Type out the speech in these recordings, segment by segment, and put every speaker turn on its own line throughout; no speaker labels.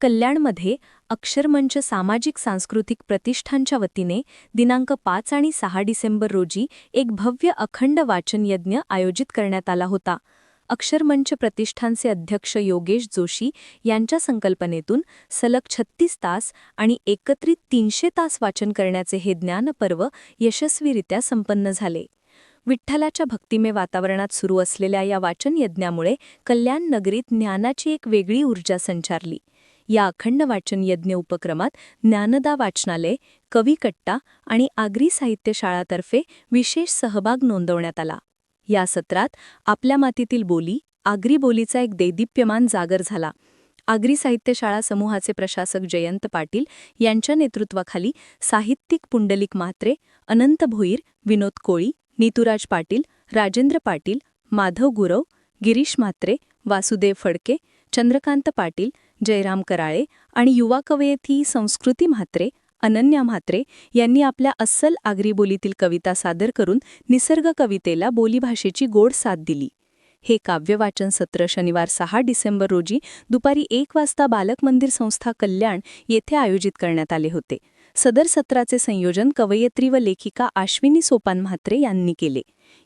कल्याणमध्ये अक्षरमंच सामाजिक सांस्कृतिक प्रतिष्ठानच्या वतीने दिनांक पाच आणि सहा डिसेंबर रोजी एक भव्य अखंड वाचन यज्ञ आयोजित करण्यात आला होता. अक्षरमंच प्रतिष्ठानचे अध्यक्ष योगेश जोशी यांच्या संकल्पनेतून सलग छत्तीस तास आणि एकत्रित तीनशे तास वाचन करण्याचे हे ज्ञानपर्व यशस्वीरित्या संपन्न झाले. विठ्ठलाच्या भक्तिमय वातावरणात सुरू असलेल्या या वाचन यज्ञामुळे कल्याण नगरीत ज्ञानाची एक वेगळी ऊर्जा संचारली. या अखंड वाचन यज्ञ उपक्रमात ज्ञानदा वाचनालय कविकट्टा आणि आगरी साहित्य शाळातर्फे विशेष सहभाग नोंदवण्यात आला. या सत्रात आपल्या मातीतील बोली आगरी बोलीचा एक देदीप्यमान जागर झाला. आगरी साहित्य शाळा समूहाचे प्रशासक जयंत पाटील यांच्या नेतृत्वाखाली साहित्यिक पुंडलिक म्हात्रे अनंत भोईर विनोद कोळी नीतुराज पाटील राजेंद्र पाटील माधव गुरव गिरीश म्हात्रे वासुदेव फडके चंद्रकांत पाटील जयराम कराळे आणि युवा कवयित्री संस्कृती म्हात्रे अनन्या म्हात्रे यांनी आपल्या अस्सल आगरी बोलीतील कविता सादर करून निसर्ग कवितेला बोलीभाषेची गोड साथ दिली. हे काव्यवाचन सत्र शनिवार सहा डिसेंबर रोजी दुपारी एक वाजता बालक मंदिर संस्था कल्याण येथे आयोजित करण्यात आले होते. सदर सत्राचे संयोजन कवयित्री व लेखिका आश्विनी सोपान म्हात्रे यांनी केले.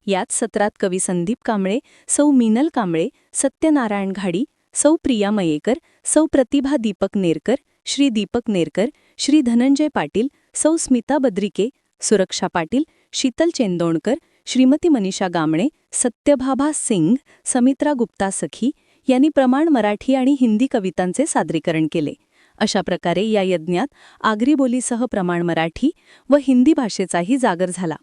यात सत्रात कवी संदीप कांबळे सौ मीनल कांबळे सत्यनारायण घाडी सौ प्रिया मयेकर सौ प्रतिभा दीपक नेरकर श्री दीपक नेरकर श्री धनंजय पाटील सौ स्मिता बद्रिके सुरक्षा पाटील शीतल चेंदोणकर श्रीमती मनीषा गामणे सत्यभाभा सिंग समित्रा गुप्ता सखी यांनी प्रमाण मराठी आणि हिंदी कवितांचे सादरीकरण केले. अशा प्रकारे या यज्ञात आगरी बोलीसह प्रमाण मराठी व हिंदी भाषेचाही जागर झाला.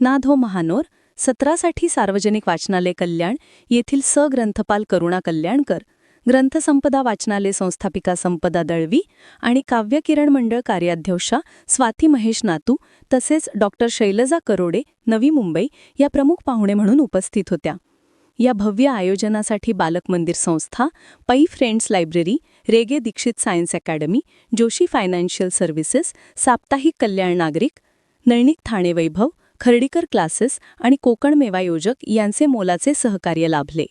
नाधो हो महानोर सत्रासाठी सार्वजनिक वाचनालय कल्याण येथील स ग्रंथपाल करुणा कल्याणकर ग्रंथसंपदा वाचनालय संस्थापिका संपदा दळवी आणि काव्यकिरण मंडळ कार्याध्यक्षा स्वाती महेश नातू तसेच डॉक्टर शैलजा करोडे नवी मुंबई या प्रमुख पाहुणे म्हणून उपस्थित होत्या. या भव्य आयोजनासाठी बालक मंदिर संस्था Pai friends library Rege Dikshit science academy Joshi financial services साप्ताहिक कल्याण नागरिक नैणिक ठाणे वैभव खर्डीकर क्लासेस आणि कोकण मेवा योजक यांचे मोलाचे सहकार्य लाभले.